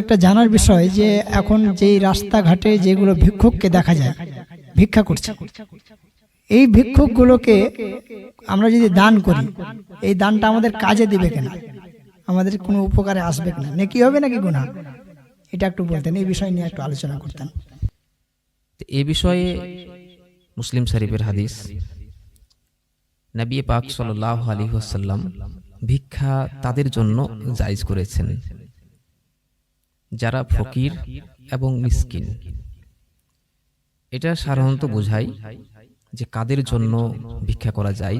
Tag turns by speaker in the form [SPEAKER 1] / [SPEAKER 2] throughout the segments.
[SPEAKER 1] একটা জানার বিষয় যে এখন যেই রাস্তাঘাটে যেগুলো ভিক্ষুককে দেখা যায়, ভিক্ষা করছে, এই ভিক্ষুকগুলোকে আমরা যদি দান করি, এই দানটা আমাদের কাজে দিবে কিনা? আমাদের কোনো উপকারে আসবে কিনা? নাকি হবে নাকি গুণা এটা একটু বলতেন, এই বিষয় নিয়ে একটু আলোচনা করতেন।
[SPEAKER 2] এ বিষয়ে মুসলিম শরীফের হাদিস, নবী পাক সাল্লাহ আলী ওয়াসাল্লাম ভিক্ষা তাদের জন্য জায়জ করেছেন। যারা ফকির এবং মিসকিন। এটা সাধারণত বোঝায় যে কাদের জন্য ভিক্ষা করা যায়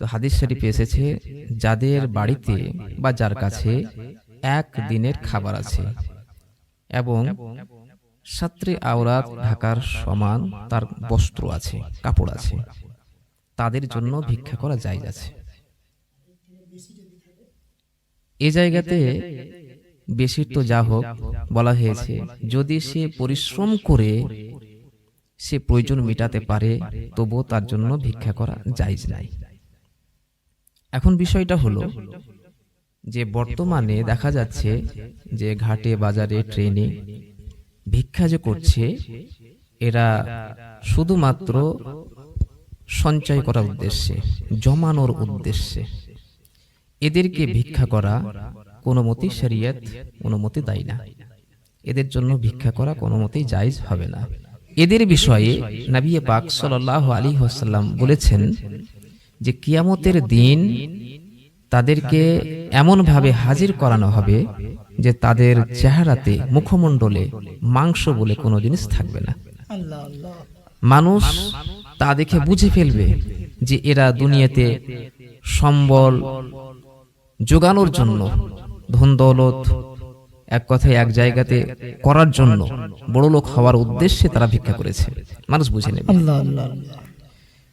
[SPEAKER 2] তো হাদিস শরীফ এসেছে যাদের বাড়িতে বা যার কাছে এক দিনের খাবার আছে এবং সাত্রে আওরাত ঢাকার সমান তার বস্ত্র আছে কাপড় আছে। তাদের জন্য ভিক্ষা করা যায় আছে। এ জায়গাতে বেশির তো যা হোক বলা হয়েছে যদি সে পরিশ্রম করে সে প্রয়োজন মেটাতে পারে তবুও তার জন্য ভিক্ষা করা জায়জ নাই। এখন বিষয়টা হলো যে বর্তমানে দেখা যাচ্ছে যে ঘাটে বাজারে ট্রেনে ভিক্ষা যে করছে এরা শুধুমাত্র সঞ্চয় করার উদ্দেশ্যে জমানোর উদ্দেশ্যে এদেরকে ভিক্ষা করা কোনো মতেই শরিয়ত অনুমতি দেয় না। এদের জন্য ভিক্ষা করা কোনো মতেই জায়জ হবে না। এদের বিষয়ে নবী পাক সাল্লাহ আলী হাসাল্লাম বলেছেন যে কিয়ামতের দিন তাদেরকে এমনভাবে হাজির করানো হবে যে তাদের চেহারাতে মুখমণ্ডলে মাংস বলে কোনো জিনিস থাকবে না। মানুষ তা দেখে বুঝে ফেলবে যে এরা দুনিয়াতে সম্বল যোগানোর জন্য ধন দৌলত এক কথায় এক জায়গাতে করার জন্য বড় লোক হওয়ার উদ্দেশ্যে তারা ভিক্ষা করেছে। মানুষ বুঝে নেবে।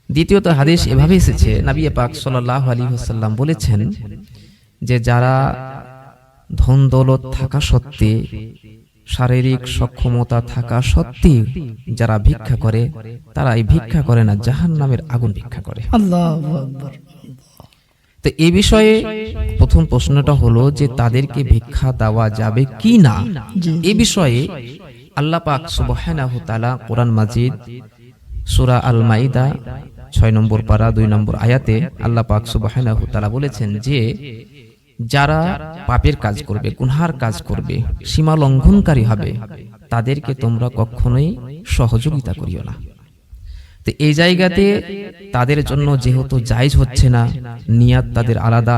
[SPEAKER 2] দ্বিতীয়ত হাদিস এভাবে এসেছে নবী পাক সাল্লাহ আলী হাসাল্লাম বলেছেন যে যারা ধন দৌলত থাকা সত্ত্বে শারীরিক সক্ষমতা থাকা সত্ত্বে যারা ভিক্ষা করে তারা এই ভিক্ষা করে না জাহান নামের আগুন ভিক্ষা করে।
[SPEAKER 1] আল্লাহ
[SPEAKER 2] তো এই বিষয়ে প্রথম প্রশ্নটা হলো যে তাদেরকে ভিক্ষা দেওয়া যাবে কি না? এই বিষয়ে আল্লাহ পাক সুবহানাহু তাআলা কোরআন মাজিদ সূরা আল মাইদা ছয় নম্বর পারা দুই নম্বর আয়াতে আল্লাহ পাক সুবহানাহু তাআলা বলেছেন যে যারা পাপের কাজ করবে গুনহার কাজ করবে সীমা লঙ্ঘনকারী হবে তাদেরকে তোমরা কখনোই সহযোগিতা করিও না। তো এই জায়গাতে তাদের জন্য যেহেতু জায়জ হচ্ছে না, নিয়াত তাদের আলাদা।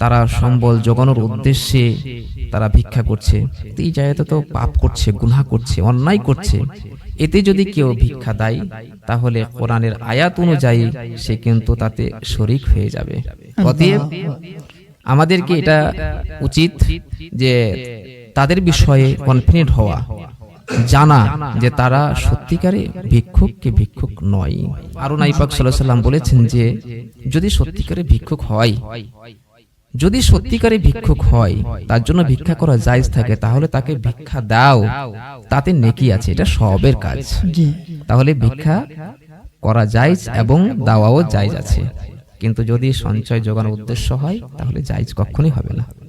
[SPEAKER 2] তারা সম্বল জোগানোর উদ্দেশ্যে তারা ভিক্ষা করছে। এই জায়গাতে তো পাপ করছে, গুনাহ করছে, অন্যায় করছে। এতে যদি কেউ ভিক্ষা দেয়, তাহলে কোরআনের আয়াত অনুযায়ী সে কিন্তু তাতে শরিক হয়ে যাবে। অতএব আমাদেরকে এটা উচিত যে তাদের বিষয়ে কনফিডেন্ট হওয়া। জানা যে তারা সত্যিকারে ভিক্ষুক কি ভিক্ষুক নয়। আরও নাইপাক সাল্লাহ সাল্লাম বলেছেন যে যদি সত্যিকারে ভিক্ষুক হয় যদি সত্যিকারে ভিক্ষুক হয় তার জন্য ভিক্ষা করা জায়জ থাকে তাহলে তাকে ভিক্ষা দাও। তাতে নেকি আছে এটা সবের কাজ। তাহলে ভিক্ষা করা জায়জ এবং দাওয়াও জায়জ আছে। কিন্তু যদি সঞ্চয় যোগানোর উদ্দেশ্য হয় তাহলে জায়জ কখনোই হবে না।